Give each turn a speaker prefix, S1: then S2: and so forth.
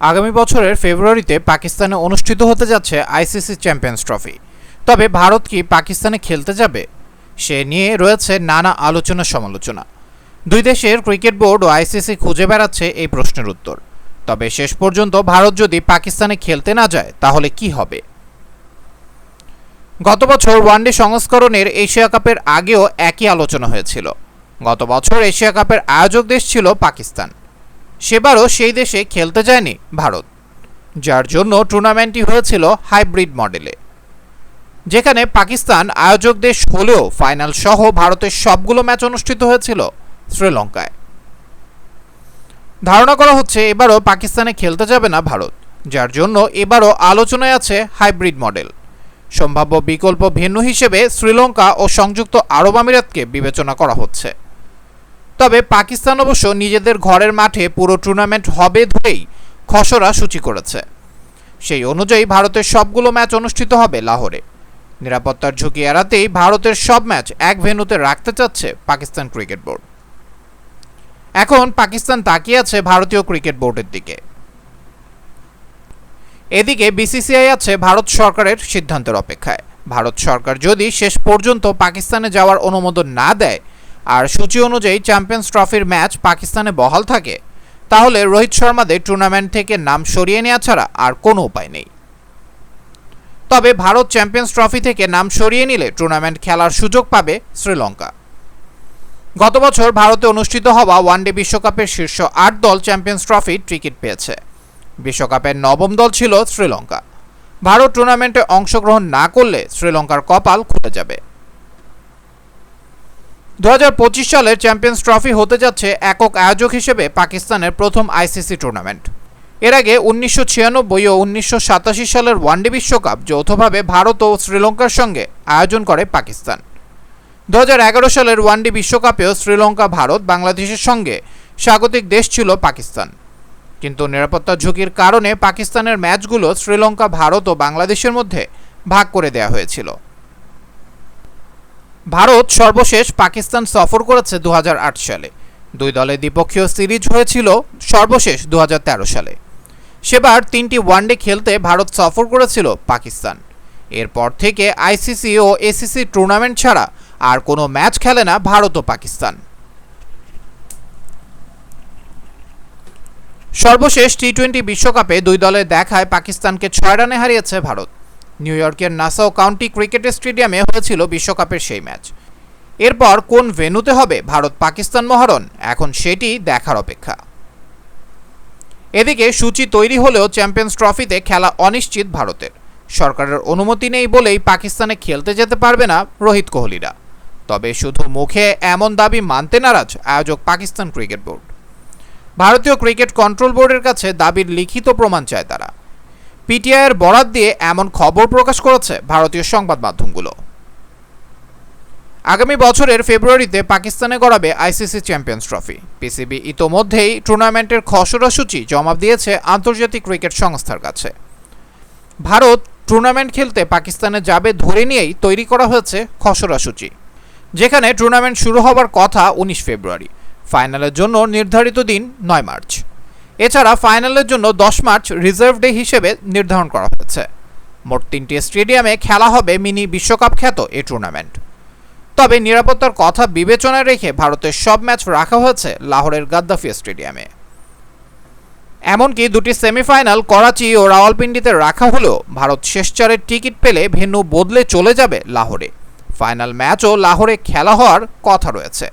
S1: আগামী বছরের ফেব্রুয়ারিতে পাকিস্তানে অনুষ্ঠিত হতে যাচ্ছে আইসিসি চ্যাম্পিয়ন্স ট্রফি। তবে ভারত কি পাকিস্তানে খেলতে যাবে? সে নিয়ে রয়েছে নানা আলোচনা সমালোচনা। দুই দেশের ক্রিকেট বোর্ড ও আইসিসি খুঁজে বেড়াচ্ছে এই প্রশ্নের উত্তর। তবে শেষ পর্যন্ত ভারত যদি পাকিস্তানে খেলতে না যায়, তাহলে কি হবে? গত বছর ওয়ানডে সংস্করণের এশিয়া কাপের আগেও একই আলোচনা হয়েছিল। গত বছর এশিয়া কাপের আয়োজক দেশ ছিল পাকিস্তান। সেবারও সেই দেশে খেলতে যায়নি ভারত, যার জন্য টুর্নামেন্টটি হয়েছিল হাইব্রিড মডেলে, যেখানে পাকিস্তান আয়োজক দেশ হলেও ফাইনাল সহ ভারতের সবগুলো ম্যাচ অনুষ্ঠিত হয়েছিল শ্রীলঙ্কায়। ধারণা করা হচ্ছে এবারও পাকিস্তানে খেলতে যাবে না ভারত, যার জন্য এবারও আলোচনায় আছে হাইব্রিড মডেল। সম্ভাব্য বিকল্প ভেন্যু হিসেবে শ্রীলঙ্কা ও সংযুক্ত আরব আমিরাতকে বিবেচনা করা হচ্ছে। তবে পাকিস্তান অবশ্য নিজেদের ঘরের মাঠে পুরো টুর্নামেন্ট হবে ধরেই খসড়া সূচি করেছে। সেই অনুযায়ী ভারতের সবগুলো ম্যাচ অনুষ্ঠিত হবে লাহোরে। নিরাপত্তার ঝুঁকি এড়াতেই ভারতের সব ম্যাচ এক ভেন্যুতে রাখতে চাচ্ছে পাকিস্তান ক্রিকেট বোর্ড। এখন পাকিস্তান তাকিয়ে আছে ভারতীয় ক্রিকেট বোর্ডের দিকে। এদিকে বিসিসিআই আছে ভারত সরকারের সিদ্ধান্তের অপেক্ষায়। ভারত সরকার যদি শেষ পর্যন্ত পাকিস্তানে যাওয়ার অনুমোদন না দেয় আর সূচি অনুযায়ী চ্যাম্পিয়ন্স ট্রফির ম্যাচ পাকিস্তানে বহাল থাকে। তাহলে রোহিত শর্মাদের টুর্নামেন্ট থেকে নাম সরিয়ে নেওয়া ছাড়া আর কোনো উপায় নেই। তবে ভারত চ্যাম্পিয়ন্স ট্রফি থেকে নাম সরিয়ে নিলে টুর্নামেন্ট খেলার সুযোগ পাবে শ্রীলঙ্কা। গত বছর ভারতে অনুষ্ঠিত হওয়া ওয়ানডে বিশ্বকাপের শীর্ষ আট দল চ্যাম্পিয়ন্স ট্রফি টিকিট পেয়েছে। বিশ্বকাপের নবম দল ছিল শ্রীলঙ্কা। ভারত টুর্নামেন্টে অংশগ্রহণ না করলে শ্রীলঙ্কার কপাল খুলে যাবে। দু হাজার পঁচিশ সালের চ্যাম্পিয়ন্স ট্রফি হতে যাচ্ছে একক আয়োজক হিসেবে পাকিস্তানের প্রথম আইসিসি টুর্নামেন্ট। এর আগে উনিশশো ছিয়ানব্বই ও উনিশশো সাতাশি সালের ওয়ানডে বিশ্বকাপ যৌথভাবে ভারত ও শ্রীলঙ্কার সঙ্গে আয়োজন করে পাকিস্তান। দু হাজার এগারো সালের ওয়ানডে বিশ্বকাপেও শ্রীলঙ্কা, ভারত, বাংলাদেশের সঙ্গে স্বাগতিক দেশ ছিল পাকিস্তান। কিন্তু নিরাপত্তা ঝুঁকির কারণে পাকিস্তানের ম্যাচগুলো শ্রীলঙ্কা, ভারত ও বাংলাদেশের মধ্যে ভাগ করে দেওয়া হয়েছিল। ভারত সর্বশেষ পাকিস্তান সফর করেছে দু হাজার আট সালে। দুই দলে দ্বিপক্ষীয় সিরিজ হয়েছিল সর্বশেষ দু হাজার তেরো সালে। সেবার তিনটি ওয়ানডে খেলতে ভারত সফর করেছিল পাকিস্তান। এরপর থেকে আইসিসি ও এসিসি টুর্নামেন্ট ছাড়া আর কোনো ম্যাচ খেলে না ভারত ও পাকিস্তান। সর্বশেষ টি টোয়েন্টি বিশ্বকাপে দুই দলের দেখায় পাকিস্তানকে ছয় রানে হারিয়েছে ভারত। নিউ ইয়র্কের নাসাও কাউন্টি ক্রিকেট স্টেডিয়ামে হয়েছিল বিশ্বকাপের সেই ম্যাচ। এরপর কোন ভেন্যুতে হবে ভারত পাকিস্তান মহারণ? এখন সেটি দেখার অপেক্ষা। এদিকে সূচি তৈরি হলেও চ্যাম্পিয়ন্স ট্রফিতে খেলা অনিশ্চিত ভারতের। সরকারের অনুমতি নেই বলেই পাকিস্তানে খেলতে যেতে পারবে না রোহিত কোহলিরা। তবে শুধু মুখে এমন দাবি মানতে নারাজ আয়োজক পাকিস্তান ক্রিকেট বোর্ড। ভারতীয় ক্রিকেট কন্ট্রোল বোর্ডের কাছে দাবির লিখিত প্রমাণ চায় তারা। পিটিআইয়ের বরাত দিয়ে এমন খবর প্রকাশ করেছে ভারতীয় সংবাদ মাধ্যমগুলো। আগামী বছরের ফেব্রুয়ারিতে পাকিস্তানে গড়াবে আইসিসি চ্যাম্পিয়ন্স ট্রফি। পিসিবি ইতোমধ্যেই টুর্নামেন্টের খসড়া সূচি জমা দিয়েছে আন্তর্জাতিক ক্রিকেট সংস্থার কাছে। ভারত টুর্নামেন্ট খেলতে পাকিস্তানে যাবে ধরে নিয়েই তৈরি করা হয়েছে খসড়া সূচি যেখানে টুর্নামেন্ট শুরু হবার কথা উনিশ ফেব্রুয়ারি। ফাইনালের জন্য নির্ধারিত দিন নয় মার্চ। এছাড়া ফাইনালের জন্য দশ মার্চ রিজার্ভ ডে হিসেবে নির্ধারণ করা হয়েছে। মোট তিনটি স্টেডিয়ামে খেলা হবে মিনি বিশ্বকাপ খ্যাত এই টুর্নামেন্ট। তবে নিরাপত্তার কথা বিবেচনায় রেখে ভারতের সব ম্যাচ রাখা হয়েছে লাহোরের গাদ্দাফি স্টেডিয়ামে। এমনকি দুটি সেমিফাইনাল করাচি ও রাওয়ালপিন্ডিতে রাখা হলেও ভারত শেষ চারের টিকিট পেলে ভেন্যু বদলে চলে যাবে লাহোরে। ফাইনাল ম্যাচও লাহোরে খেলা হওয়ার কথা রয়েছে।